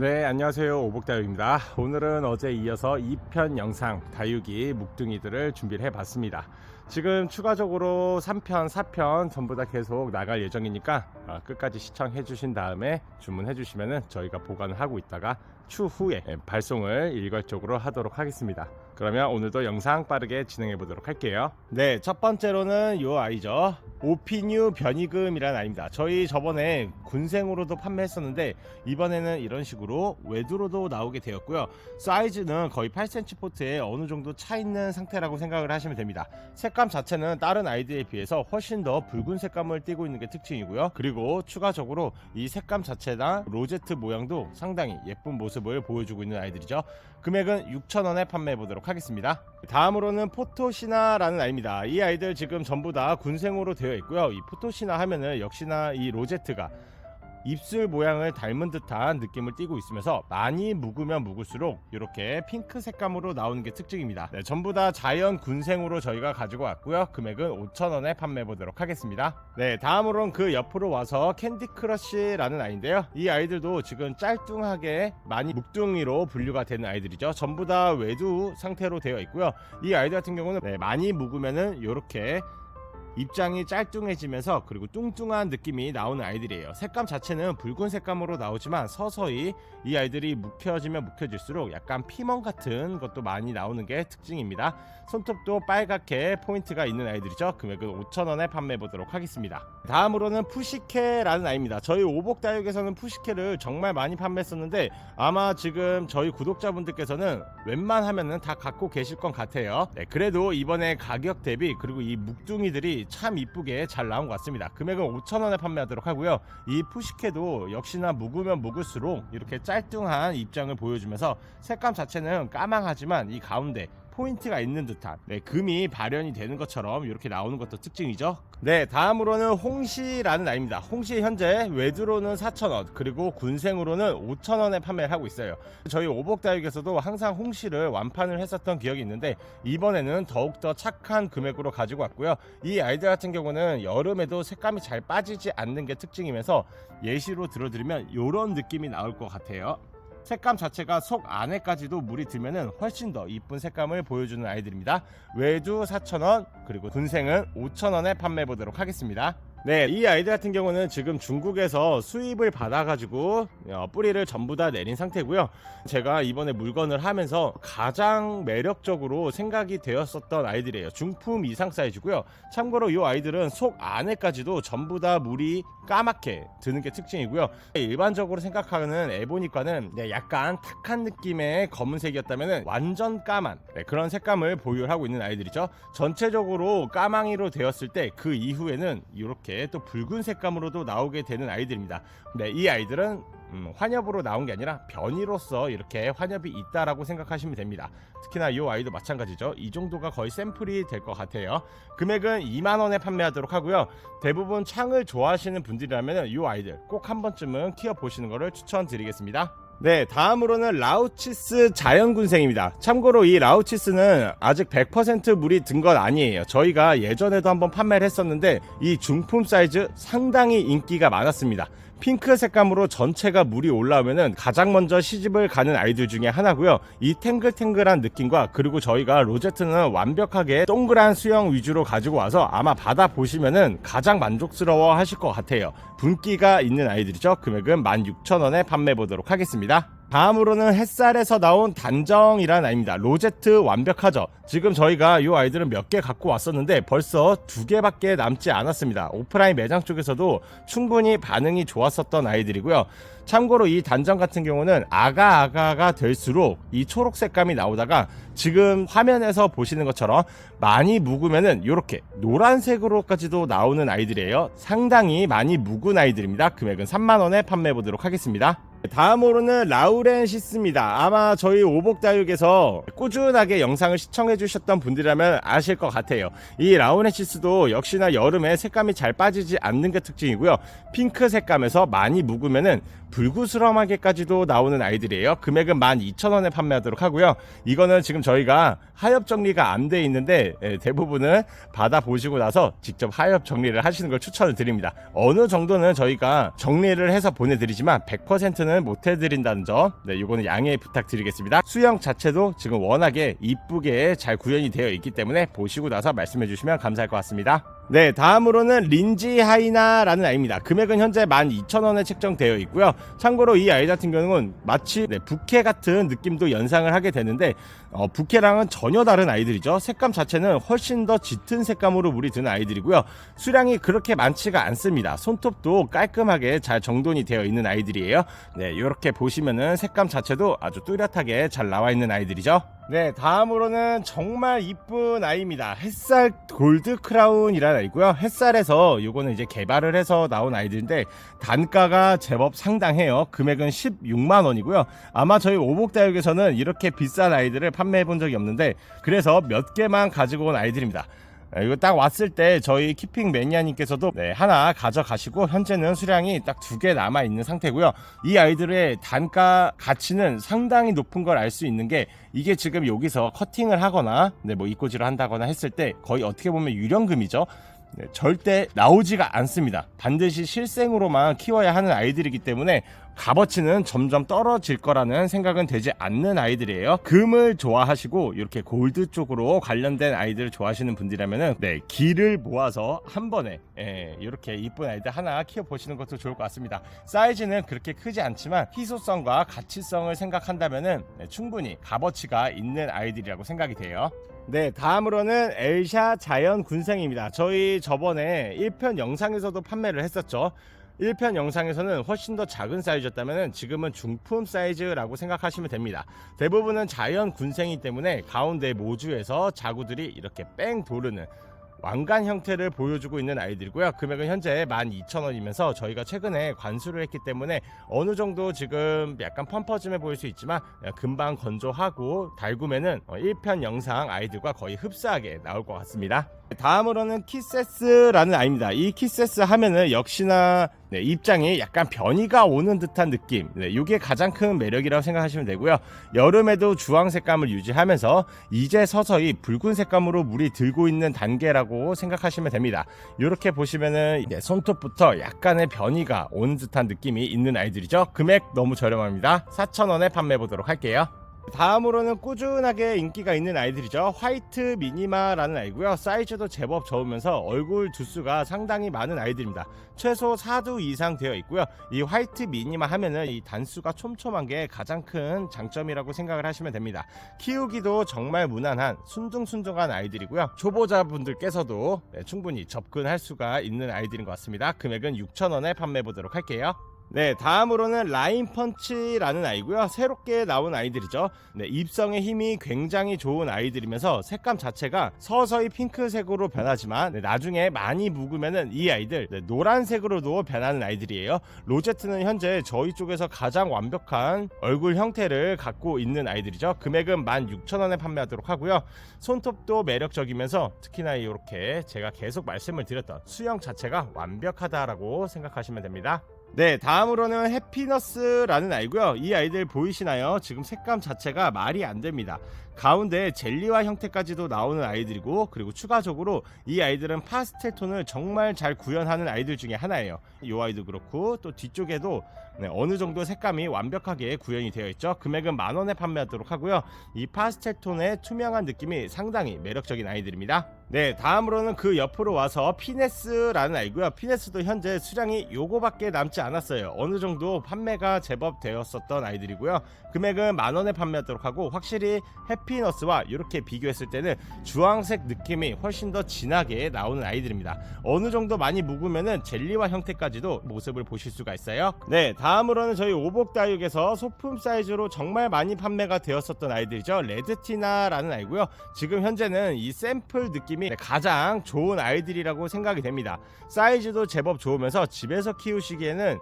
네, 안녕하세요. 오복다육입니다. 오늘은 어제 이어서 2편 영상 다육이 묵둥이들을 준비를 해 봤습니다. 지금 추가적으로 3편, 4편 전부 다 계속 나갈 예정이니까 어, 끝까지 시청해 주신 다음에 주문해 주시면 저희가 보관을 하고 있다가 추후에 발송을 일괄적으로 하도록 하겠습니다. 그러면 오늘도 영상 빠르게 진행해 보도록 할게요. 네, 첫 번째로는 요 아이죠. 오피뉴 변이금이라는 아이입니다. 저희 저번에 군생으로도 판매했었는데 이번에는 이런 식으로 외두로도 나오게 되었고요. 사이즈는 거의 8cm 포트에 어느 정도 차 있는 상태라고 생각을 하시면 됩니다. 색감 자체는 다른 아이들에 비해서 훨씬 더 붉은 색감을 띠고 있는 게 특징이고요. 그리고 추가적으로 이 색감 자체나 로제트 모양도 상당히 예쁜 모습을 보여주고 있는 아이들이죠. 금액은 6,000원에 판매해 보도록 하겠습니다. 다음으로는 포토시나라는 아이입니다. 이 아이들 지금 전부 다 군생으로 되어 있고요. 이 포토시나 하면은 역시나 이 로제트가 입술 모양을 닮은 듯한 느낌을 띠고 있으면서 많이 묵으면 묵을수록 이렇게 핑크 색감으로 나오는 게 특징입니다. 네, 전부 다 자연 군생으로 저희가 가지고 왔고요. 금액은 5,000원에 판매해 보도록 하겠습니다. 네, 다음으로는 그 옆으로 와서 캔디 크러쉬라는 아이인데요. 이 아이들도 지금 짤뚱하게 많이 묵둥이로 분류가 되는 아이들이죠. 전부 다 외두 상태로 되어 있고요. 이 아이들 같은 경우는 네, 많이 묵으면은 이렇게 입장이 짤뚱해지면서 그리고 뚱뚱한 느낌이 나오는 아이들이에요. 색감 자체는 붉은 색감으로 나오지만 서서히 이 아이들이 묵혀지면 묵혀질수록 약간 피멍 같은 것도 많이 나오는 게 특징입니다. 손톱도 빨갛게 포인트가 있는 아이들이죠. 금액은 5,000원에 판매해 보도록 하겠습니다. 다음으로는 푸시케라는 아이입니다. 저희 오복다육에서는 푸시케를 정말 많이 판매했었는데 아마 지금 저희 구독자분들께서는 웬만하면은 다 갖고 계실 것 같아요. 네, 그래도 이번에 가격 대비 그리고 이 묵둥이들이 참 이쁘게 잘 나온 것 같습니다. 금액은 5,000원에 판매하도록 하고요. 이 푸시케도 역시나 묵으면 묵을수록 이렇게 짤뚱한 입장을 보여주면서 색감 자체는 까망하지만 이 가운데 포인트가 있는 듯한 네, 금이 발현이 되는 것처럼 이렇게 나오는 것도 특징이죠. 네, 다음으로는 홍시라는 아이입니다. 홍시 현재 외두로는 4,000원, 그리고 군생으로는 5,000원에 판매를 하고 있어요. 저희 오복다육에서도 항상 홍시를 완판을 했었던 기억이 있는데 이번에는 더욱더 착한 금액으로 가지고 왔고요. 이 아이들 같은 경우는 여름에도 색감이 잘 빠지지 않는 게 특징이면서 예시로 들어드리면 이런 느낌이 나올 것 같아요. 색감 자체가 속 안에까지도 물이 들면은 훨씬 더 이쁜 색감을 보여주는 아이들입니다. 외두 4,000원 그리고 군생은 5,000원에 판매해 보도록 하겠습니다. 네, 이 아이들 같은 경우는 지금 중국에서 수입을 받아가지고 어, 뿌리를 전부 다 내린 상태고요. 제가 이번에 물건을 하면서 가장 매력적으로 생각이 되었었던 아이들이에요. 중품 이상 사이즈고요. 참고로 이 아이들은 속 안에까지도 전부 다 물이 까맣게 드는 게 특징이고요. 일반적으로 생각하는 에보니과는 네, 약간 탁한 느낌의 검은색이었다면 완전 까만 네, 그런 색감을 보유하고 있는 아이들이죠. 전체적으로 까망이로 되었을 때 그 이후에는 이렇게 또 붉은 색감으로도 나오게 되는 아이들입니다. 네, 이 아이들은 음, 환엽으로 나온 게 아니라 변이로서 이렇게 환엽이 있다라고 생각하시면 됩니다. 특히나 이 아이도 마찬가지죠. 이 정도가 거의 샘플이 될 것 같아요. 금액은 2만 원에 판매하도록 하고요. 대부분 창을 좋아하시는 분들이라면 이 아이들 꼭 한 번쯤은 키워 보시는 것을 추천드리겠습니다. 네, 다음으로는 라우치스 자연군생입니다. 참고로 이 라우치스는 아직 100% 물이 든 건 아니에요. 저희가 예전에도 한번 판매를 했었는데 이 중품 사이즈 상당히 인기가 많았습니다. 핑크 색감으로 전체가 물이 올라오면은 가장 먼저 시집을 가는 아이들 중에 하나고요. 이 탱글탱글한 느낌과 그리고 저희가 로제트는 완벽하게 동그란 수영 위주로 가지고 와서 아마 받아 보시면은 가장 만족스러워 하실 것 같아요. 분기가 있는 아이들이죠. 금액은 16,000원에 판매 보도록 하겠습니다. 다음으로는 햇살에서 나온 단정이라는 아이입니다. 로제트 완벽하죠. 지금 저희가 이 아이들은 몇 개 갖고 왔었는데 벌써 두 개밖에 남지 않았습니다. 오프라인 매장 쪽에서도 충분히 반응이 좋았었던 아이들이고요. 참고로 이 단정 같은 경우는 아가 아가가 될수록 이 초록 색감이 나오다가 지금 화면에서 보시는 것처럼 많이 묵으면은 이렇게 노란색으로까지도 나오는 아이들이에요. 상당히 많이 묵은 아이들입니다. 금액은 3만 원에 판매해 보도록 하겠습니다. 다음으로는 라우렌시스입니다. 아마 저희 오복다육에서 꾸준하게 영상을 시청해 주셨던 분들이라면 아실 것 같아요. 이 라우렌시스도 역시나 여름에 색감이 잘 빠지지 않는 게 특징이고요. 핑크 색감에서 많이 묵으면은 불구스럼하게까지도 나오는 아이들이에요. 금액은 12,000원에 판매하도록 하고요. 이거는 지금 저희가 하엽 정리가 안 돼 있는데 예, 대부분은 받아 보시고 나서 직접 하엽 정리를 하시는 걸 추천을 드립니다. 어느 정도는 저희가 정리를 해서 보내드리지만 100%는 사이즈는 못 해드린다는 점, 네, 이거는 양해 부탁드리겠습니다. 수영 자체도 지금 워낙에 이쁘게 잘 구현이 되어 있기 때문에 보시고 나서 말씀해 주시면 감사할 것 같습니다. 네, 다음으로는 린지 하이나라는 아이입니다. 금액은 현재 12,000원에 책정되어 있고요. 참고로 이 아이 같은 경우는 마치 네, 부케 같은 느낌도 연상을 하게 되는데 어, 부케랑은 전혀 다른 아이들이죠. 색감 자체는 훨씬 더 짙은 색감으로 물이 드는 아이들이고요. 수량이 그렇게 많지가 않습니다. 손톱도 깔끔하게 잘 정돈이 되어 있는 아이들이에요. 네, 이렇게 보시면은 색감 자체도 아주 뚜렷하게 잘 나와 있는 아이들이죠. 네, 다음으로는 정말 이쁜 아이입니다. 햇살 골드 크라운이라는 아이고요. 햇살에서 요거는 이제 개발을 해서 나온 아이들인데 단가가 제법 상당해요. 금액은 16만 원이고요. 아마 저희 오복다육에서는 이렇게 비싼 아이들을 판매해 본 적이 없는데 그래서 몇 개만 가지고 온 아이들입니다. 네, 이거 딱 왔을 때 저희 키핑 매니아님께서도 네, 하나 가져가시고 현재는 수량이 딱 두 개 남아 있는 상태고요. 이 아이들의 단가 가치는 상당히 높은 걸 알 수 있는 게 이게 지금 여기서 커팅을 하거나 네, 뭐 이꼬지를 한다거나 했을 때 거의 어떻게 보면 유령금이죠. 네, 절대 나오지가 않습니다. 반드시 실생으로만 키워야 하는 아이들이기 때문에 값어치는 점점 떨어질 거라는 생각은 되지 않는 아이들이에요. 금을 좋아하시고 이렇게 골드 쪽으로 관련된 아이들을 좋아하시는 분들이라면은 네 기를 모아서 한 번에 예, 이렇게 이쁜 아이들 하나 키워 보시는 것도 좋을 것 같습니다. 사이즈는 그렇게 크지 않지만 희소성과 가치성을 생각한다면은 네, 충분히 값어치가 있는 아이들이라고 생각이 돼요. 네, 다음으로는 엘샤 자연 군생입니다. 저희 저번에 1편 영상에서도 판매를 했었죠. 1편 영상에서는 훨씬 더 작은 사이즈였다면 지금은 중품 사이즈라고 생각하시면 됩니다. 대부분은 자연 군생이기 때문에 가운데 모주에서 자구들이 이렇게 뺑 도르는 왕관 형태를 보여주고 있는 아이들이고요. 금액은 현재 12,000원이면서 저희가 최근에 관수를 했기 때문에 어느 정도 지금 약간 펌퍼짐해 보일 수 있지만 금방 건조하고 달구면은 1편 영상 아이들과 거의 흡사하게 나올 것 같습니다. 다음으로는 키세스라는 아이입니다. 이 키세스 하면은 역시나 네, 입장이 약간 변이가 오는 듯한 느낌. 네, 이게 가장 큰 매력이라고 생각하시면 되고요. 여름에도 주황 색감을 유지하면서 이제 서서히 붉은 색감으로 물이 들고 있는 단계라고 생각하시면 됩니다. 이렇게 보시면은 네, 손톱부터 약간의 변이가 오는 듯한 느낌이 있는 아이들이죠. 금액 너무 저렴합니다. 4,000원에 판매해 보도록 할게요. 다음으로는 꾸준하게 인기가 있는 아이들이죠. 화이트 미니마라는 아이고요. 사이즈도 제법 적으면서 얼굴 두수가 상당히 많은 아이들입니다. 최소 4두 이상 되어 있고요. 이 화이트 미니마 하면은 이 단수가 촘촘한 게 가장 큰 장점이라고 생각을 하시면 됩니다. 키우기도 정말 무난한 순둥순둥한 아이들이고요. 초보자분들께서도 네, 충분히 접근할 수가 있는 아이들인 것 같습니다. 금액은 6,000원에 판매해 보도록 할게요. 네, 다음으로는 라인 펀치라는 아이고요. 새롭게 나온 아이들이죠. 네, 입성의 힘이 굉장히 좋은 아이들이면서 색감 자체가 서서히 핑크색으로 변하지만 네, 나중에 많이 묵으면은 이 아이들 네, 노란색으로도 변하는 아이들이에요. 로제트는 현재 저희 쪽에서 가장 완벽한 얼굴 형태를 갖고 있는 아이들이죠. 금액은 16,000원에 판매하도록 하고요. 손톱도 매력적이면서 특히나 이렇게 제가 계속 말씀을 드렸던 수영 자체가 완벽하다라고 생각하시면 됩니다. 네, 다음으로는 해피너스라는 아이고요. 이 아이들 보이시나요? 지금 색감 자체가 말이 안 됩니다. 가운데 젤리와 형태까지도 나오는 아이들이고 그리고 추가적으로 이 아이들은 파스텔 톤을 정말 잘 구현하는 아이들 중에 하나예요. 이 아이도 그렇고 또 뒤쪽에도 네, 어느 정도 색감이 완벽하게 구현이 되어 있죠. 금액은 만 원에 판매하도록 하고요. 이 파스텔 톤의 투명한 느낌이 상당히 매력적인 아이들입니다. 네, 다음으로는 그 옆으로 와서 피네스라는 아이고요. 피네스도 현재 수량이 요거밖에 남지 않았어요. 어느 정도 판매가 제법 되었었던 아이들이고요. 금액은 만 원에 판매하도록 하고 확실히 해피너스와 이렇게 비교했을 때는 주황색 느낌이 훨씬 더 진하게 나오는 아이들입니다. 어느 정도 많이 묵으면은 젤리와 형태까지도 모습을 보실 수가 있어요. 네, 다음으로는 저희 오복다육에서 소품 사이즈로 정말 많이 판매가 되었었던 아이들이죠. 레드티나라는 아이고요. 지금 현재는 이 샘플 느낌 이 가장 좋은 아이들이라고 생각이 됩니다. 사이즈도 제법 좋으면서 집에서 키우시기에는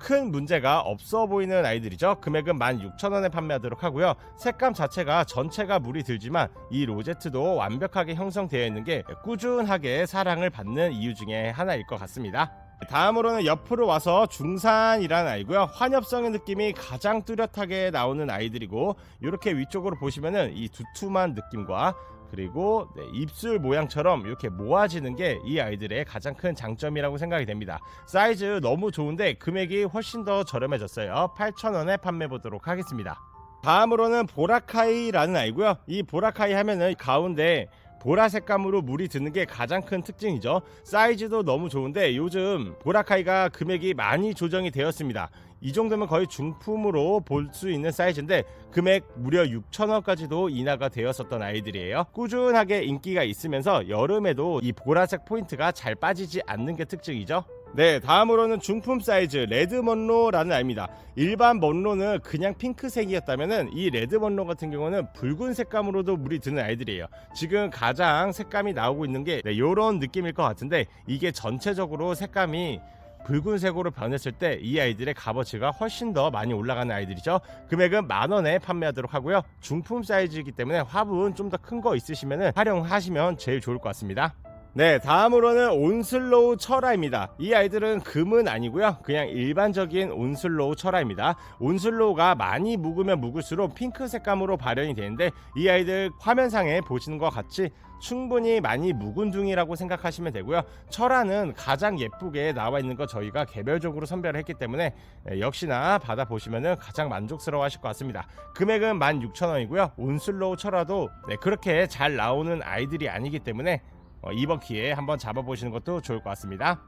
큰 문제가 없어 보이는 아이들이죠. 금액은 16,000원에 판매하도록 하고요. 색감 자체가 전체가 물이 들지만 이 로제트도 완벽하게 형성되어 있는 게 꾸준하게 사랑을 받는 이유 중에 하나일 것 같습니다. 다음으로는 옆으로 와서 중산이라는 아이고요. 환엽성의 느낌이 가장 뚜렷하게 나오는 아이들이고 이렇게 위쪽으로 보시면은 이 두툼한 느낌과 그리고 네, 입술 모양처럼 이렇게 모아지는 게 이 아이들의 가장 큰 장점이라고 생각이 됩니다. 사이즈 너무 좋은데 금액이 훨씬 더 저렴해졌어요. 8,000원에 판매 보도록 하겠습니다. 다음으로는 보라카이라는 아이고요. 이 보라카이 하면은 가운데 보라 색감으로 물이 드는 게 가장 큰 특징이죠. 사이즈도 너무 좋은데 요즘 보라카이가 금액이 많이 조정이 되었습니다. 이 정도면 거의 중품으로 볼 수 있는 사이즈인데 금액 무려 6천원까지도 인하가 되었었던 아이들이에요. 꾸준하게 인기가 있으면서 여름에도 이 보라색 포인트가 잘 빠지지 않는 게 특징이죠. 네, 다음으로는 중품 사이즈 레드 먼로라는 아이입니다. 일반 먼로는 그냥 핑크색이었다면은 이 레드 먼로 같은 경우는 붉은 색감으로도 물이 드는 아이들이에요. 지금 가장 색감이 나오고 있는 게 네, 이런 느낌일 것 같은데 이게 전체적으로 색감이 붉은색으로 변했을 때 이 아이들의 값어치가 훨씬 더 많이 올라가는 아이들이죠. 금액은 만 원에 판매하도록 하고요. 중품 사이즈이기 때문에 화분 좀 더 큰 거 있으시면 활용하시면 제일 좋을 것 같습니다. 네, 다음으로는 온슬로우 철화입니다. 이 아이들은 금은 아니고요. 그냥 일반적인 온슬로우 철화입니다. 온슬로우가 많이 묵으면 묵을수록 핑크 색감으로 발현이 되는데 이 아이들 화면상에 보시는 것 같이 충분히 많이 묵은 둥이라고 생각하시면 되고요. 철화는 가장 예쁘게 나와 있는 거 저희가 개별적으로 선별을 했기 때문에 예, 역시나 받아보시면 가장 만족스러워 하실 것 같습니다. 금액은 16,000원이고요. 온슬로우 철화도 네, 그렇게 잘 나오는 아이들이 아니기 때문에 어, 이번 기회에 한번 잡아보시는 것도 좋을 것 같습니다.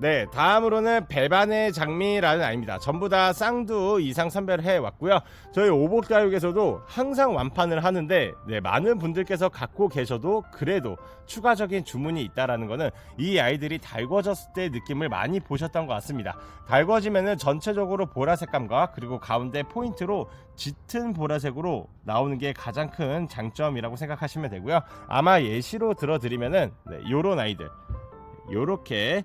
네, 다음으로는 배반의 장미라는 아입니다. 전부 다 쌍두 이상 선별해 왔고요. 저희 오복다육에서도 항상 완판을 하는데 네, 많은 분들께서 갖고 계셔도 그래도 추가적인 주문이 있다라는 거는 이 아이들이 달궈졌을 때 느낌을 많이 보셨던 것 같습니다. 달궈지면은 전체적으로 보라색감과 그리고 가운데 포인트로 짙은 보라색으로 나오는 게 가장 큰 장점이라고 생각하시면 되고요. 아마 예시로 들어드리면은 네, 요런 아이들 요렇게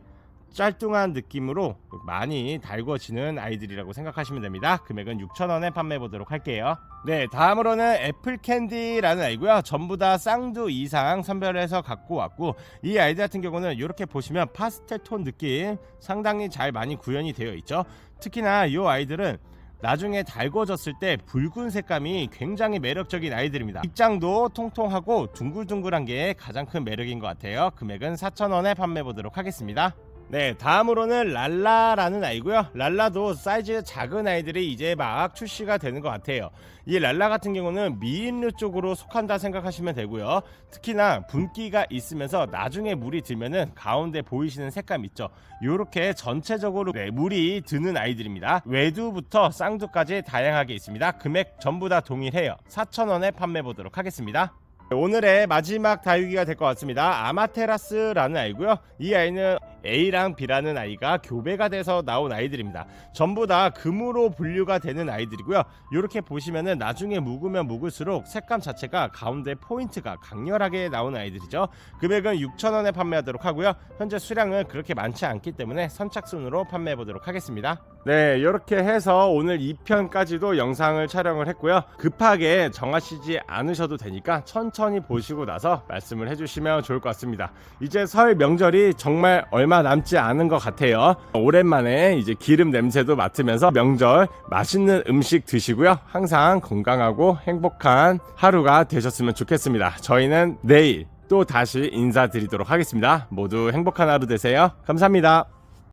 짤뚱한 느낌으로 많이 달궈지는 아이들이라고 생각하시면 됩니다. 금액은 6,000원에 판매해 보도록 할게요. 네, 다음으로는 애플 캔디라는 아이고요. 전부 다 쌍두 이상 선별해서 갖고 왔고 이 아이들 같은 경우는 이렇게 보시면 파스텔 톤 느낌 상당히 잘 많이 구현이 되어 있죠. 특히나 이 아이들은 나중에 달궈졌을 때 붉은 색감이 굉장히 매력적인 아이들입니다. 입장도 통통하고 둥글둥글한 게 가장 큰 매력인 것 같아요. 금액은 4,000원에 판매 보도록 하겠습니다. 네, 다음으로는 랄라라는 아이고요. 랄라도 사이즈 작은 아이들이 이제 막 출시가 되는 것 같아요. 이 랄라 같은 경우는 미인류 쪽으로 속한다 생각하시면 되고요. 특히나 분기가 있으면서 나중에 물이 들면은 가운데 보이시는 색감 있죠. 요렇게 전체적으로 네, 물이 드는 아이들입니다. 외두부터 쌍두까지 다양하게 있습니다. 금액 전부 다 동일해요. 4,000원에 판매 보도록 하겠습니다. 오늘의 마지막 다육이가 될 것 같습니다. 아마테라스라는 아이고요. 이 아이는 A랑 B라는 아이가 교배가 돼서 나온 아이들입니다. 전부 다 금으로 분류가 되는 아이들이고요. 이렇게 보시면은 나중에 묵으면 묵을수록 색감 자체가 가운데 포인트가 강렬하게 나오는 아이들이죠. 금액은 6,000원에 판매하도록 하고요. 현재 수량은 그렇게 많지 않기 때문에 선착순으로 판매해 보도록 하겠습니다. 네, 이렇게 해서 오늘 2편까지도 영상을 촬영을 했고요. 급하게 정하시지 않으셔도 되니까 천천히 보시고 나서 말씀을 해주시면 좋을 것 같습니다. 이제 설 명절이 정말 얼마 남지 않은 것 같아요. 오랜만에 이제 기름 냄새도 맡으면서 명절 맛있는 음식 드시고요. 항상 건강하고 행복한 하루가 되셨으면 좋겠습니다. 저희는 내일 또 다시 인사드리도록 하겠습니다. 모두 행복한 하루 되세요. 감사합니다.